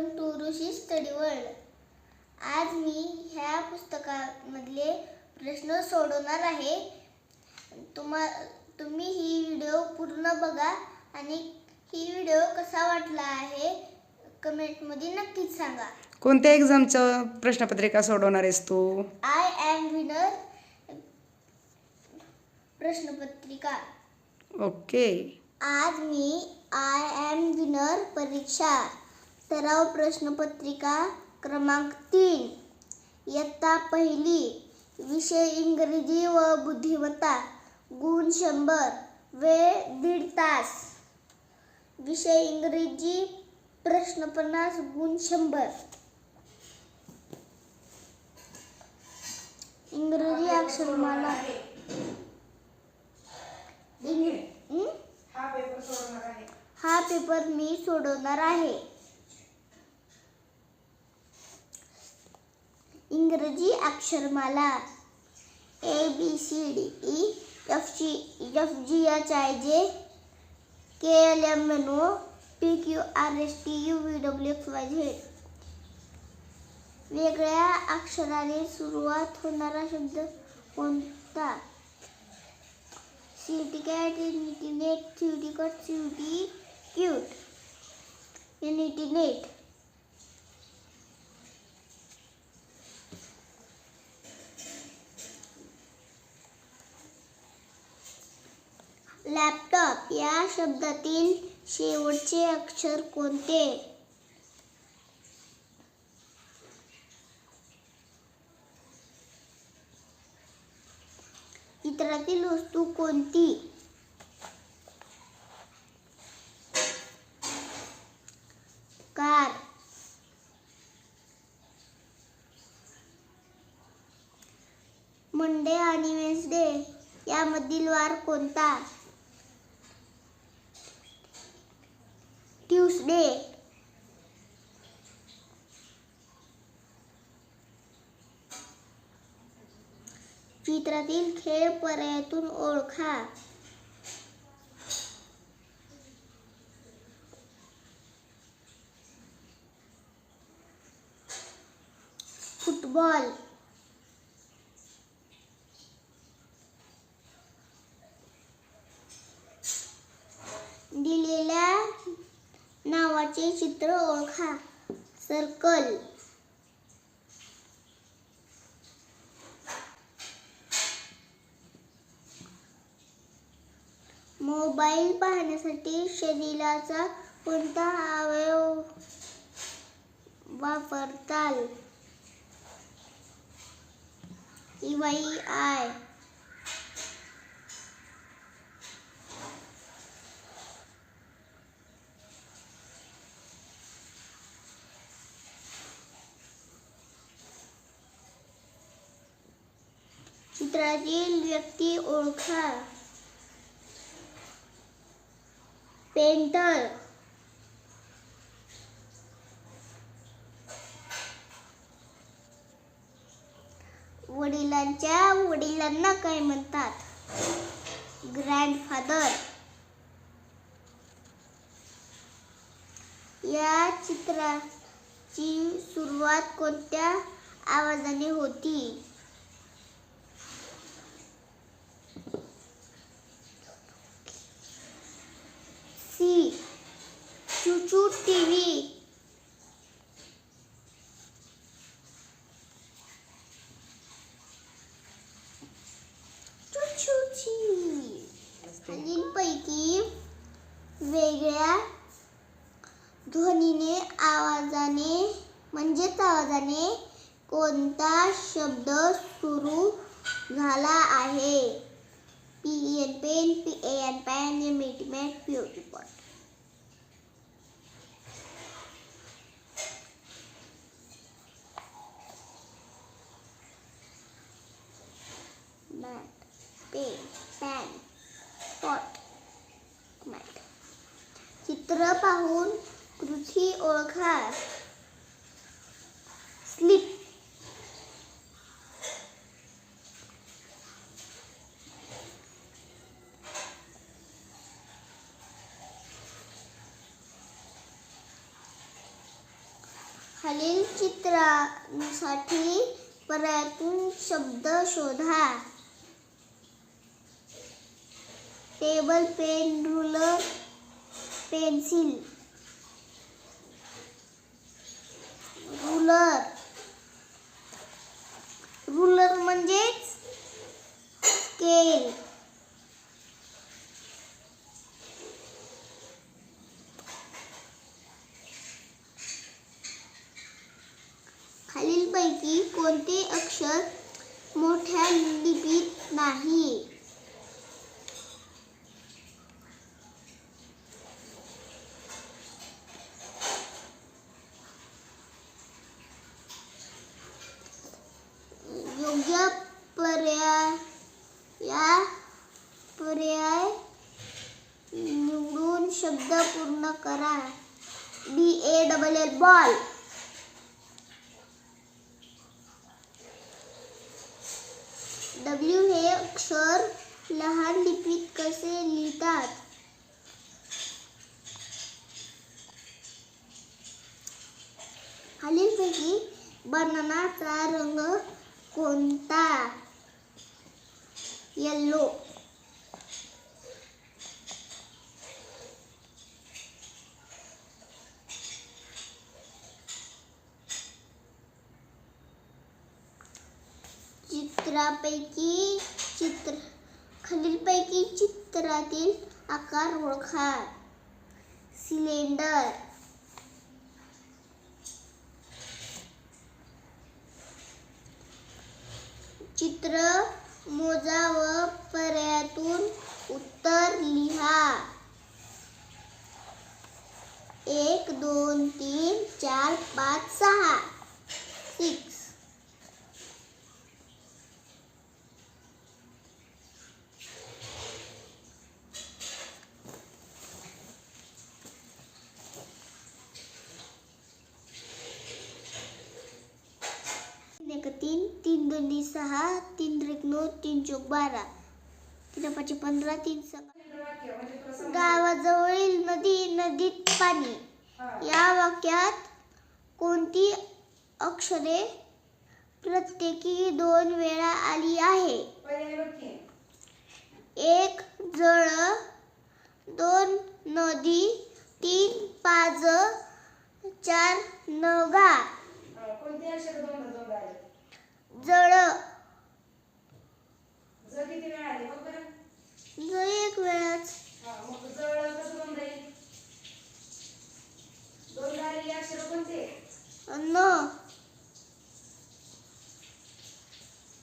Welcome to Rishi study world आज मी ह्या पुस्तकामधले प्रश्न सोडवणार आहे. तुम्हा तुम्ही ही व्हिडिओ पूर्ण बघा आणि ही व्हिडिओ कसा वाटला आहे कमेंटमध्ये नक्कीच सांगा. कोणत्या एक्झामचं प्रश्नपत्रिका सोडवणार आहेस तू? आय ॲम विनर प्रश्नपत्रिका. ओके. आज मी आय ॲम विनर परीक्षा. सराव प्रश्नपत्रिका क्रमांक तीन. इयत्ता पहिली. विषय इंग्रजी व बुद्धिमत्ता. गुण शंभर. वेळ दीड तास. विषय इंग्रजी प्रश्न पन्नास गुण शंभर. इंग्रजी अक्षरमाला. हं? हा पेपर मी सोडवणार आहे. इंग्रजी अक्षरमाला. A B C D E F G F G H I J K L M N O P Q R S T U V W X Y Z वेगळ्या अक्षराने सुरुवात होणारा शब्द कोणता? City cat, unity net, cutie laptop. या शब्दातील शेवटचे अक्षर कोणते? चित्रातील वस्तू कोणती? कार. मंडे आणि वेन्सडे यामधील वार कोणता? चित्रातील खेळ पर्यायातून ओळखा. फुटबॉल. दिलेल्या नावाचे चित्र ओळखा. सर्कल. मोबाईल पाहण्यासाठी शरीराचा कोणता अवयव वापरताल? इवाई आय. चित्रातील व्यक्ती ओळखा. पेंटर. वडिलांच्या वडिलांना काय म्हणतात? ग्रँडफादर या चित्राची सुरुवात कोणत्या आवाजाने होती? TV. चित्र पाहून कृती ओळखा स्लिप. खालील चित्रासाठी पर्यायातून शब्द शोधा. Table pen ruler pencil ruler. Ruler म्हणजेच स्केल. खालीलपैकी कोणते अक्षर मोठ्या लिपीत नाही योग्य पर्याय या पर्याय निवडून शब्द पूर्ण करा B A double L ball W हे अक्षर लहान लिपीत कसे लिहितात खालीलपैकी बनानाचा रंग कोणता येल्लो चित्रापैकी चित्र खालीलपैकी चित्रातील आकार ओळखा. सिलेंडर चित्र मोजा व पर्यायातून उत्तर लिहा एक दोन तीन चार पाच सहा सिक्स तीन एक तीन तीन दोन्ही सहा तीन त्रिक नऊ तीन चौक बारा. तीन पाचशे पंधरा तीन सहा. गावाजवळील नदी नदीत पाणी. या वाक्यात कोणती अक्षरे प्रत्येकी दोन वेळा आली आहे? एक जळ. दोन नदी. तीन पाज. चार नगा जळ. जर किती वेळ आले? बघ बरं. ज एक वेळाच हा, मग जळ कसं दोन राहील दोन आलेली अक्षर कोणते न.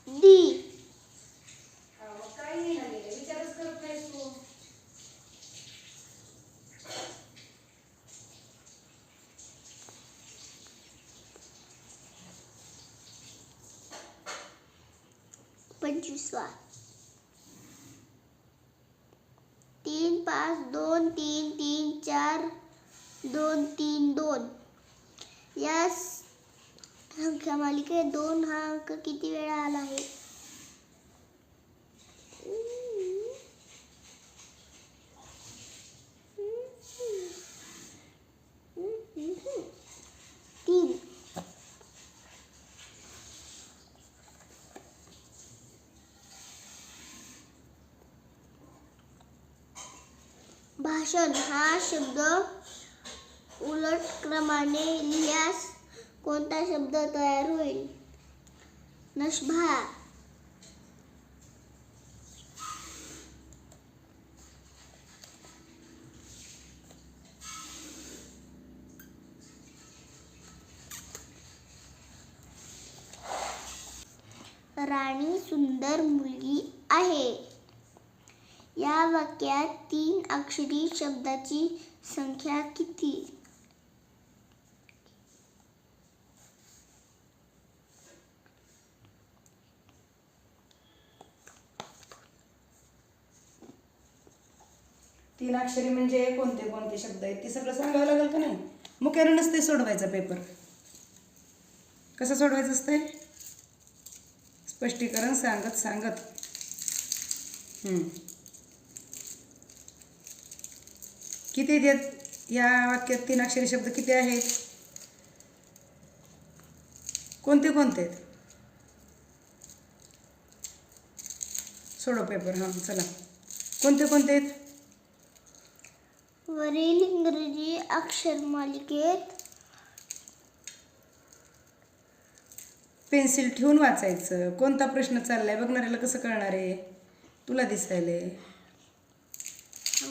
दी हा, मग काही नाही विचारच करत नाहीस तू. पंचवीसवा. तीन पाच दोन तीन तीन चार दोन तीन दोन. या संख्या मालिकेत दोन हा अंक किती वेळा आला आहे तीन भाषण हा शब्द उलट क्रमाने लिहिल्यास कोणता शब्द तयार होईल? नशभा. राणी सुंदर मुलगी आहे. या वाक्यात तीन अक्षरी शब्दाची संख्या किती? तीन अक्षरी म्हणजे कोणते कोणते शब्द आहेत? ते सगळं सांगावं लागेल का नाही? मुख्यानं नसते सोडवायचा पेपर कसं सोडवायचं असतंय? स्पष्टीकरण सांगत सांगत हम्म. किती आहेत या वाक्यात तीन अक्षरी शब्द किती आहेत? कोणते कोणते सोडव पेपर हां चला. कोणते कोणते आहेत? वरील इंग्रजी अक्षर मालिकेत पेन्सिल ठेवून वाचायचं. कोणता प्रश्न चाललाय? बघणाऱ्याला कसं कळणार आहे? तुला दिसायले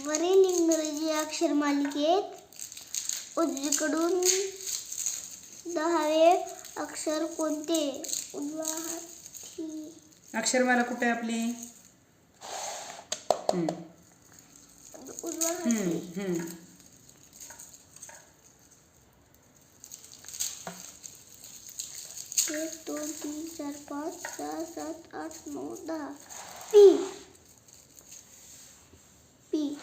वरील इंग्रजी अक्षर मालिकेत. उजवीकडून दहावे अक्षर कोणते? उजवा अक्षरमाला कुठे आपली? हम्म, उजवा हम्म, हम्म. एक दोन तीन चार पाच सहा सात आठ नऊ दहा. पी. पी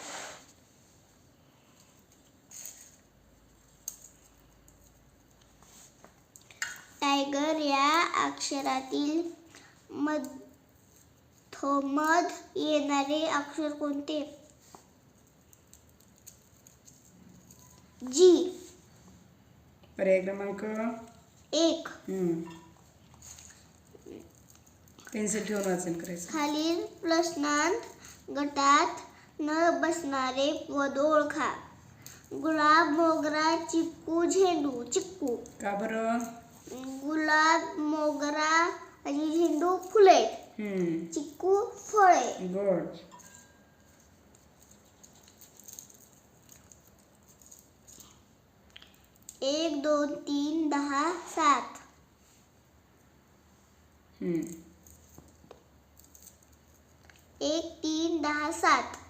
टायगर या अक्षरातील मधोमध येणारे अक्षर कोणते? जी पर्याय क्रमांक एक. पेन्सिल ठेवून वाचन करायचं. खालील प्रश्नांत गटात न बसणारे पद ओळखा गुलाब मोगरा चिक्कू झेंडू चिक्कू का बरं? गुलाब मोगरा आणि झेंडू फुले. हम्म, चिक्कू फळे. गुड. एक दोन तीन दहा सात. हम्म. एक तीन दहा सात.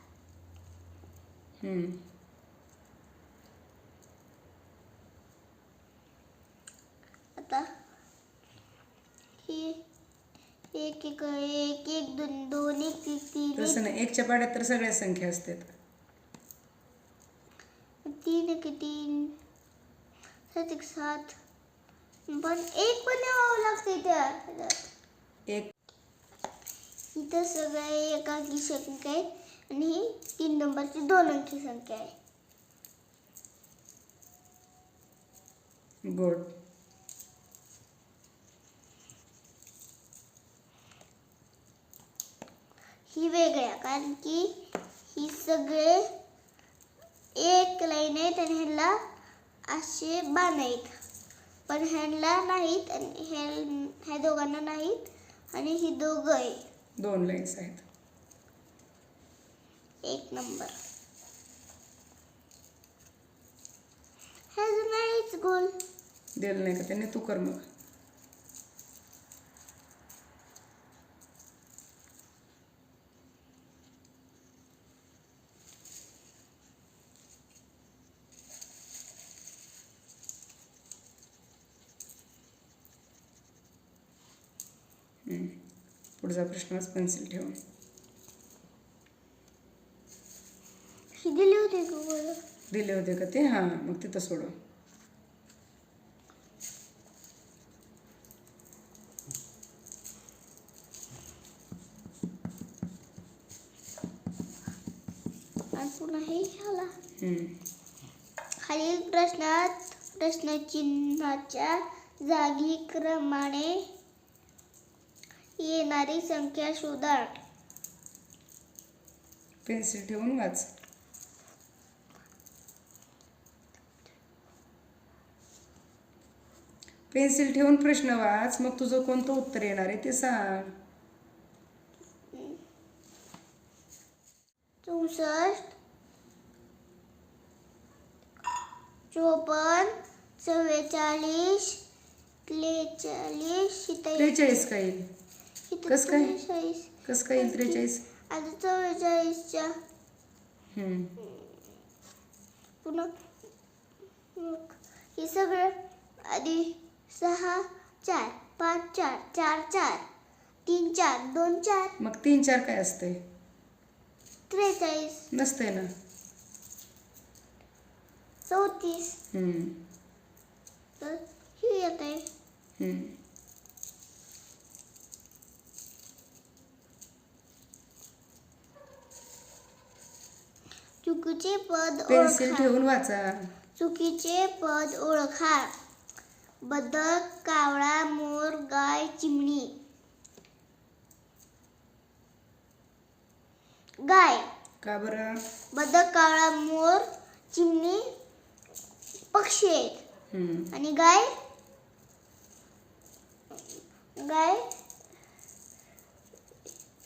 आता ही एक एक एक एक दोन दोन एक एक तीन तसं एक नाही एकच्या पाड्यात तर सगळ्या संख्या असतात. तीन एक तीन सात एक सात. पण एक पण यावं लागते त्या एक. इथं सगळे एकाकी संख्या आहे आणि ही तीन नंबरची दोन अंकी संख्या आहे. गुड. ही वेगळ्या कारण की ही सगळे एक लाईन आहेत आणि ह्याला असे बाण आहेत. पण ह्यांना नाहीत आणि ह्या ह्या दोघांना नाहीत आणि ही दोघं आहेत. दोन लाईन्स आहेत. एक नंबर. ह्याचं नाहीच गोल. दिलं नाही का त्याने? तू कर मग. पुढचा प्रश्नच पेन्सिल ठेवून ही दिली होती का ते? हां मग तिथं सोडव. पुन्हा हे. खालील प्रश्नात प्रश्नचिन्हाच्या जागी क्रमाने येणारी संख्या शोधा. पेन्सिल ठेवून वाच. पेन्सिल ठेवून प्रश्न वाच मग तुझं कोणतं उत्तर येणार आहे ते सांग. चौसष्ट चोपन्न चव्वेचाळीस त्रेचाळीस त्रेचाळीस काय येईल? कसं काय? कसं काय येईल त्रेचाळीस? आता चव्वेचाळीसच्या. पुन्हा हे सगळं आधी सहा चार पाच चार चार चार तीन चार दोन चार. मग तीन चार काय असते त्रेचाळीस. नसतंय ना. चौतीस. हम्म. तर हे येत आहे हम्म. चुकीचे पद पेन्सिल ओळखा. ठेवून वाचा. चुकीचे पद ओळखा. बदक कावळा मोर गाय चिमणी. गाय. का बरं? बदक कावळा मोर चिमणी पक्षी आहेत. हम्म. आणि गाय? गाय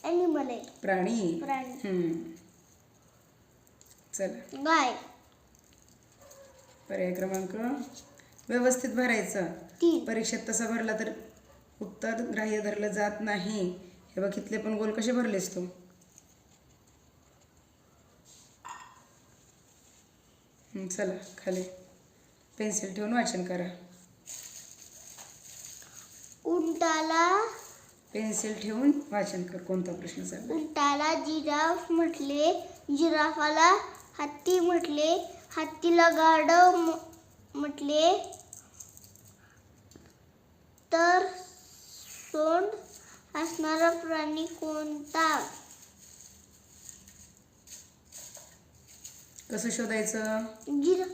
ॲनिमल आहे प्राणी? प्राणी. हम्म. चला. गाय. पर्याय क्रमांक व्यवस्थित भरायचं. परीक्षेत तसा भरला तर उत्तर ग्राह्य धरलं जात नाही. हे बघ इथले पण गोल कसे भरलेस तू? चला खाली. पेन्सिल ठेवून वाचन करा. उंटाला पेन्सिल ठेवून वाचन कर कोणता प्रश्न चालला उंटाला जिराफ म्हटले जिराफाला हत्ती म्हटले हत्तीला गाढव म्हटले तर सोंड असणारा प्राणी कोणता? कसं शोधायचं? जिरा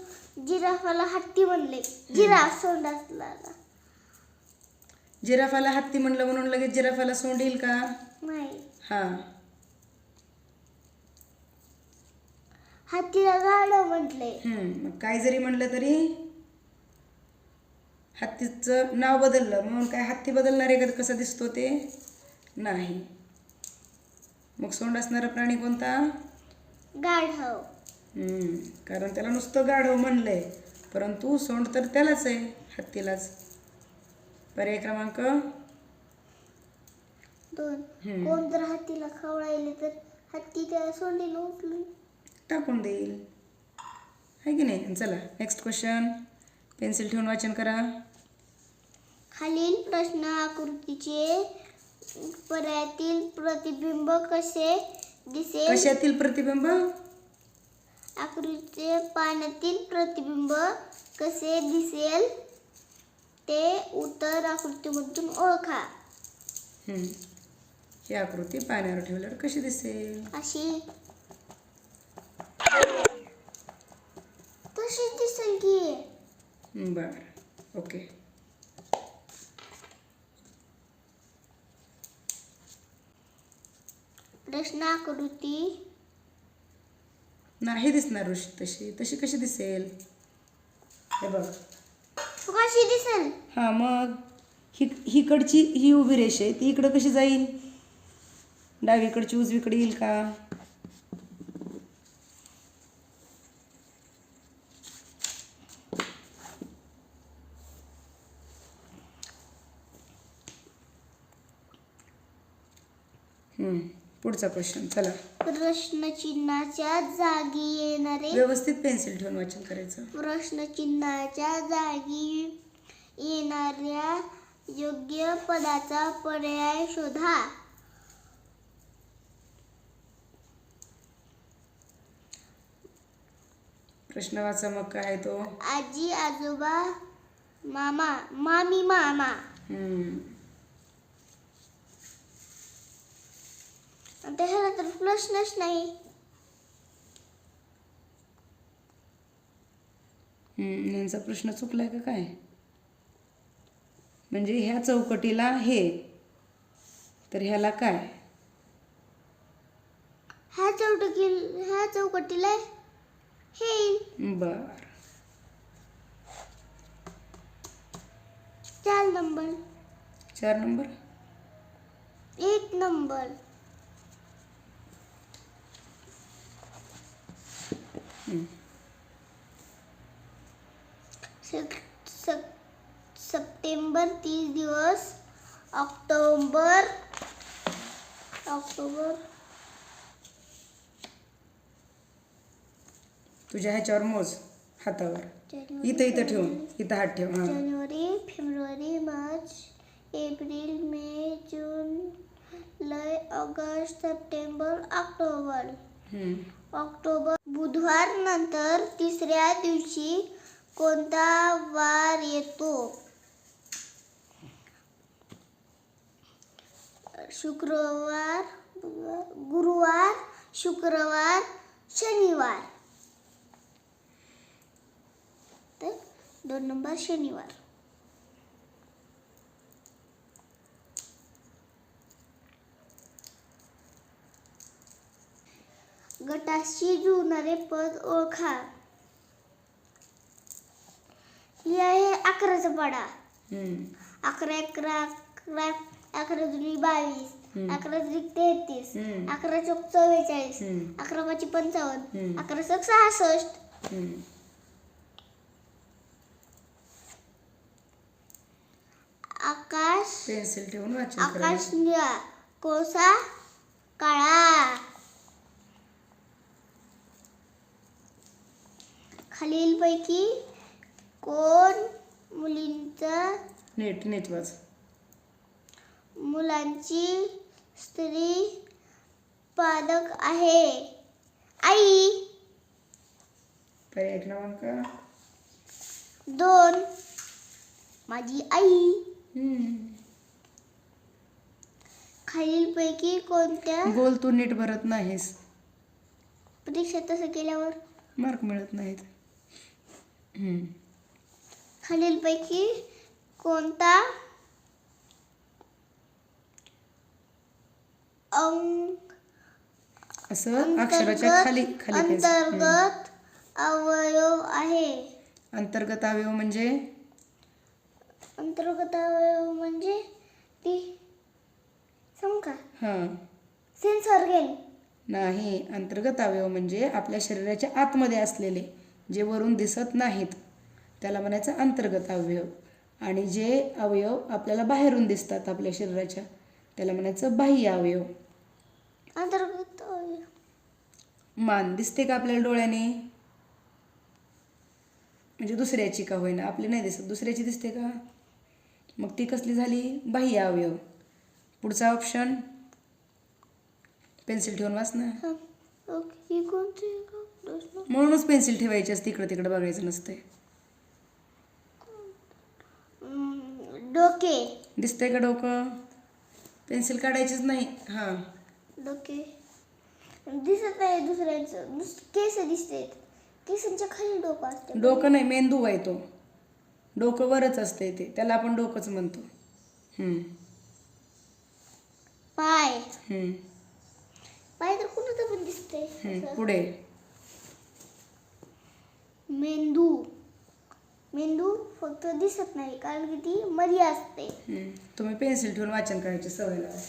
जिराफाला हत्ती म्हणले. जिराफ सोंड असणारा. जिराफाला हत्ती म्हणलं म्हणून लगेच जिराफाला सोंड येईल का? नाही. हां. हत्तीला गाढव म्हटले. हम्म, मग काय जरी म्हणलं तरी हत्तीचं नाव बदललं. म्हणून काय हत्ती बदलणार आहे का कसा दिसतो ते? नाही. मग सोंड असणारा प्राणी कोणता? गाढव. हम्म, कारण त्याला नुसतं गाढव म्हणलंय. परंतु सोंड तर त्यालाच आहे हत्तीलाच. पर्याय क्रमांक? दोन. कोण जर हत्तीला खवळायले तर हत्ती त्या सोंडीला उचलून टाकून देईल. आहे की नाही? चला नेक्स्ट क्वेश्चन पेन्सिल ठेवून वाचन करा. खालील प्रश्न आकृतीचे पर्यायातील प्रतिबिंब कसे दिसेल? कशातील प्रतिबिंब? आकृतीचे पाण्यातील प्रतिबिंब कसे दिसेल? ते उत्तर आकृतीमधून ओळखा. हम्म. ही आकृती पाण्यावर ठेवल्यावर कशी दिसेल? अशी तशी दिसेल की बर. ओके. प्रश्न आकृती नाही दिसणार ऋषी तशी. तशी कशी दिसेल? हे बघ. कशी दिसेल? हां मग. ही हिकडची ही उभी रेष आहे. ती इकडं कशी जाईल? डावीकडची उजवीकडे येईल का हम्म, पुढचा क्वेश्चन चला. प्रश्नचिन्हाच्या जागी येणारे व्यवस्थित पेन्सिल ठेवून वाचन करायचं. प्रश्नचिन्हाच्या जागी येणाऱ्या योग्य पदाचा पर्याय शोधा. प्रश्न वाचा मग काय तो? आजी आजोबा मामा मामी मामा. हम्म. आता ह्याला तर प्रश्नच नाही. हम्म, यांचा प्रश्न चुकलाय का काय? म्हणजे ह्या चौकटीला हे तर ह्याला काय? ह्या चौकटी ह्या चौकटीला हे. येईल. बर. चार नंबर. चार नंबर? एक नंबर. सप्टेंबर तीस दिवस ऑक्टोबर ऑक्टोबर तुझ्या ह्याच्यावर मोज हातावर. इथं इथं ठेवून इथं हात ठेव जानेवारी फेब्रुवारी मार्च एप्रिल मे जून जुलै ऑगस्ट सप्टेंबर ऑक्टोबर. ऑक्टोबर बुधवार नंतर तिसऱ्या दिवशी कोणता वार येतो? शुक्रवार गुरुवार शुक्रवार शनिवार. तर दोन नंबर शनिवार. गटाशी जुळणारे पद ओळखा ही आहे अकराचा पाडा. अकरा अकरा अकरा अकरा दुनी बावीस. अकरा दुनी तेहतीस. अकरा चौक चव्वेचाळीस. अकरा पाची पंचावन्न. अकरा सक सहासष्ट. आकाश पेन्सिल ठेवून आकाश निळा कोळसा काळा खालीलपैकी कोण मुलींचं नीट नीट वाच. मुलांची स्त्री पालक आहे. आई! पर्याय क्रमांक दोन. माझी आई. हम्म. खालीलपैकी कोणत्या बोल तू नीट भरत नाहीस. परीक्षा तसं केल्यावर? मार्क मिळत नाहीत. खालीलपैकी कोणता? अंग असं अक्षराच्या खाली खाली पेन्सिल. हम्म. अंतर्गत अवयव आहे. अंतर्गत अवयव म्हणजे? अंतर्गत अवयव म्हणजे ती सांग का? हा. सेन्स ऑर्गेन नाही अंतर्गत अवयव म्हणजे आपल्या शरीराच्या आतमध्ये असलेले. जे वरून दिसत नाहीत त्याला म्हणायचं अंतर्गत अवयव. आणि जे अवयव आपल्याला बाहेरून दिसतात आपल्या शरीराच्या त्याला म्हणायचं बाह्य अवयव. अंतर्गत अवयव. मान दिसते का आपल्याला डोळ्याने? म्हणजे दुसऱ्याची का होईना आपली नाही दिसत दुसऱ्याची दिसते का? मग ती कसली झाली? बाह्य अवयव. पुढचा ऑप्शन पेन्सिल ठेवून वाच ना म्हणूनच पेन्सिल ठेवायची असते इकडं तिकडं बघायचं नसते डोके. दिसतंय का डोकं? पेन्सिल काढायचीच नाही. हां. डोके. दिसत नाही दुसऱ्यांचं. दुस केस दिसते केसांच्या खाली डोकं असते. डोकं नाही मेंदू आहे तो. डोकं वरच असते ते. त्याला आपण डोकंच म्हणतो. हम्म, पाय. हम्म, पाय तर कुणाचं पण दिसते हम्म. पुढे. मेंदू. मेंदू फक्त दिसत नाही कारण की ती मध्ये असते. हम्म. तुम्ही पेन्सिल ठेवून वाचन करायची सवय लावा.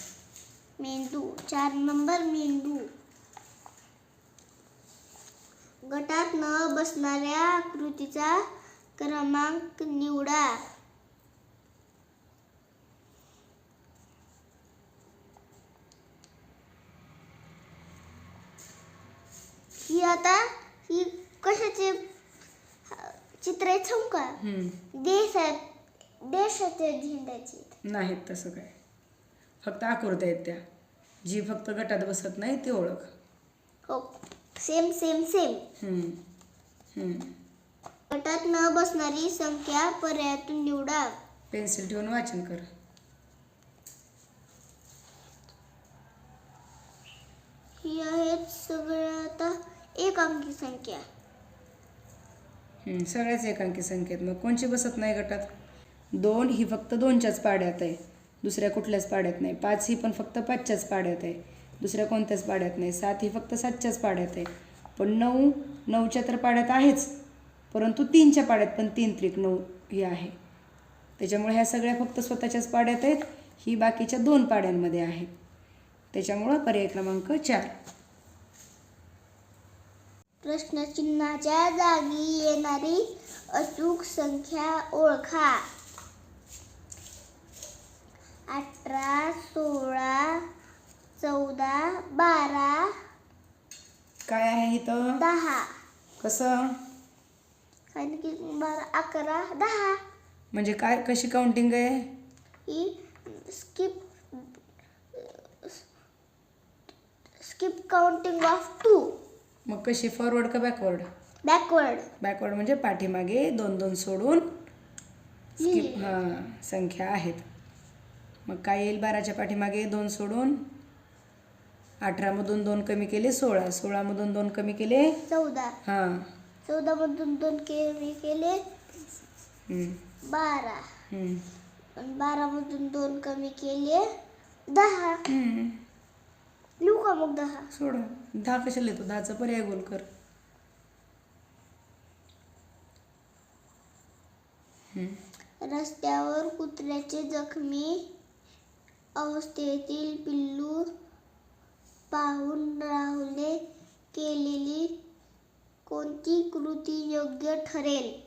मेंदू. चार नंबर मेंदू. गटात न बसणाऱ्या आकृतीचा क्रमांक निवडा. ही आता ही कशाचे चित्र आहेत सांगू का? हम्म. देशात देशाच्या झेंड्याची. नाहीत तसं काय. फक्त आकृत्या आहेत त्या. जी फक्त गटात बसत नाही ती ओळख. हो. सेम सेम सेम हम्म, हम्म. गटात न बसणारी संख्या पर्यायातून निवडा. पेन्सिल ठेवून वाचन कर. ही आहेत सगळ्या आता एक अंकी संख्या. हम्म, सगळ्याच एकांकी संख्येत. मग कोणची बसत नाही गटात? दोन ही फक्त दोनच्याच पाड्यात आहे. दुसऱ्या कुठल्याच पाड्यात नाही. पाच ही पण फक्त पाचच्याच पाड्यात आहे. दुसऱ्या कोणत्याच पाड्यात नाही. सात ही फक्त सातच्याच पाड्यात आहे. पण नऊ नऊच्या तर पाड्यात आहेच. परंतु तीनच्या पाड्यात पण तीन त्रिक नऊ ही आहे. त्याच्यामुळे ह्या सगळ्या फक्त स्वतःच्याच पाड्यात आहेत. ही बाकीच्या दोन पाड्यांमध्ये आहेत. त्याच्यामुळं पर्याय क्रमांक चार. प्रश्नचिन्हाच्या जागी येणारी अचूक संख्या ओळखा. अठरा सोळा चौदा बारा काय आहे इथं? दहा. कसं? की बारा अकरा दहा. म्हणजे काय कशी काउंटिंग आहे? ही skip skip counting of two मग कशी? फॉरवर्ड का बॅकवर्ड बॅकवर्ड बॅकवर्ड म्हणजे पाठीमागे दोन दोन सोडून स्किप हां संख्या आहेत. मग काय येईल? बाराच्या पाठीमागे दोन सोडून अठरामधून दोन कमी केले सोळा. सोळामधून दोन कमी केले चौदा. हां. चौदा मधून दोन कमी केले हम्म, बारा. हम्म, बारा मधून दोन कमी केले दहा. हम्म. लिहू का मग दहा? सोड. दहा कशाला येतो दहाचा पर्याय गोल कर. रस्त्यावर कुत्र्याचे जखमी अवस्थेतील पिल्लू पाहून राहुलने केलेली कोणती कृती योग्य ठरेल?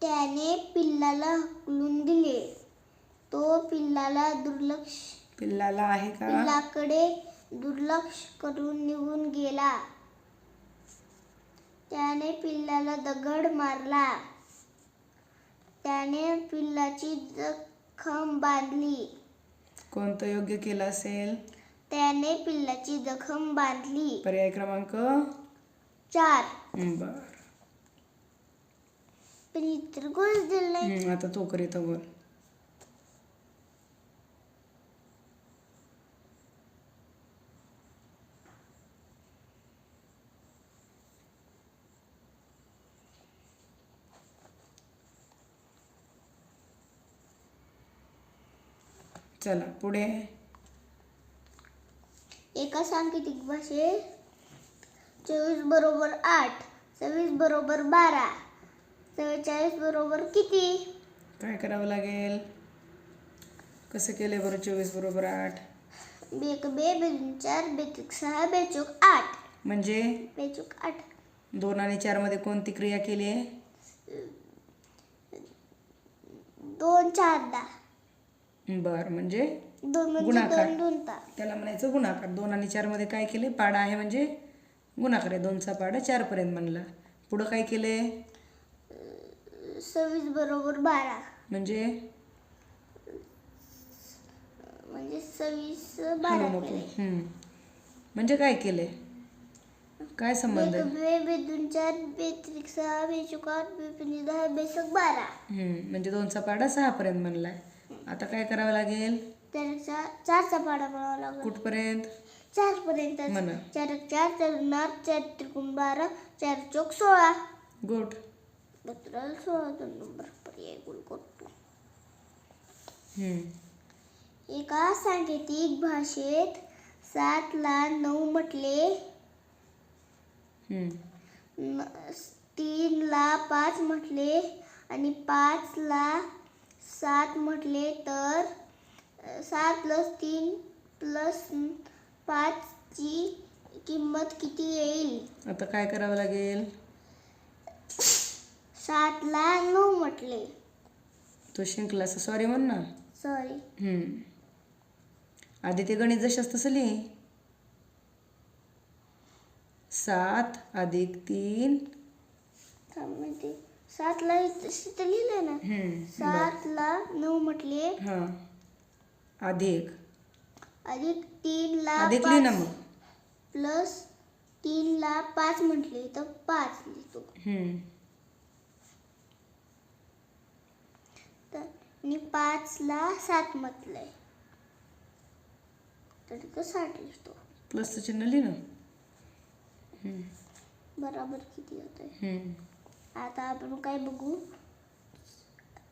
त्याने पिल्लाला हकलून दिले. तो पिल्लाला दुर्लक्ष पिल्लाला आहे का? पिल्लाकडे दुर्लक्ष करून निघून गेला. त्याने पिल्लाला दगड मारला. त्याने पिल्लाची जखम बांधली. कोणतं योग्य केलं असेल? त्याने पिल्लाची जखम बांधली. पर्याय क्रमांक? चार. बर. पण इतर गोष्ट दिलं हम्म, आता तो करीत गोल चला पुढे. एका सांकेतिक भाषेत चोवीस बरोबर आठ सव्वीस बरोबर बारा चव्वेचाळीस बरोबर किती? काय करावं लागेल? कसं केलंय बरं चोवीस बरोबर आठ? बेक बे बेदून चार बेतिक सहा बेचूक आठ. म्हणजे? बेचूक आठ. दोन आणि चारमध्ये कोणती क्रिया केली आहे? दोन चार दहा. बर म्हणजे दोन म्हणजे गुणाकार. दोन दोन तास त्याला म्हणायचं गुणाकार. दोन आणि चारमध्ये काय केले? पाडा आहे म्हणजे गुणाकार आहे. दोनचा पाडा चारपर्यंत म्हणला. पुढं काय केले? सव्वीस बरोबर बारा. म्हणजे? म्हणजे सव्वीस बारा नको केले. हम्म. म्हणजे काय केले? काय संबंध? बेक आहे बे बेदून चार बेत्रिक सहा बेचूक आठ बेपंची दहा बेसक बारा. हम्म. म्हणजे दोनचा पाडा सहापर्यंत म्हणलाय. आता काय करावं लागेल? त्याचा चारचा पाडा म्हणावा लागेल. कुठपर्यंत? चार पर्यंत म्हणा. चार एक चार चार नार चार त्रिकोण बारा चार चौक सोळा. गुड. बत्तर सोळा दोन नंबर पर्याय गुण करतो. हम्म. एका सांकेतिक भाषेत सातला नऊ म्हटले. हम्म. न- तीनला पाच म्हटले. आणि पाचला सात म्हटले तर सात प्लस तीन प्लस पाचची किंमत किती येईल? आता काय करावं लागेल? सातला नऊ म्हटले. तो शिंकला सॉरी म्हण ना. सॉरी हम्म. आधी ते गणित जशाच तसं लिही. सात अधिक तीन. म्हणजे सातला तशी तर लिहिलंय ना? हम्म. सातला नऊ म्हटले. हा. अधिक अधिक तीनला अधिक लिही ना पाच. मग. प्लस तीनला पाच म्हटले तर पाच लिहितो. हम्म. तर आणि पाचला सात म्हटलंय. तर इथं साठ लिहितो. प्लसचं चिन्ह लिही ना. बराबर किती होत आहे हम्म. आता आपण काय बघू?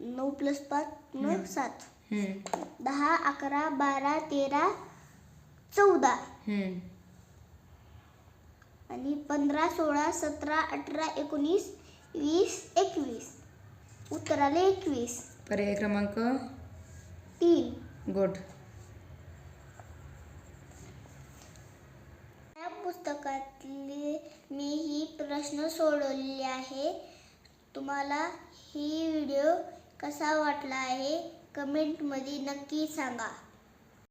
नऊ प्लस पाच मग सात. हम्म. दहा अकरा बारा तेरा चौदा. हम्म. आणि पंधरा सोळा सतरा अठरा एकोणीस वीस एकवीस. उत्तराला एकवीस. पर्याय क्रमांक? तीन. गुड. या पुस्तकातले मी ही प्रश्न सोडवलेले आहे. तुम्हाला ही व्हिडिओ कसा वाटला आहे कमेंटमध्ये नक्की सांगा.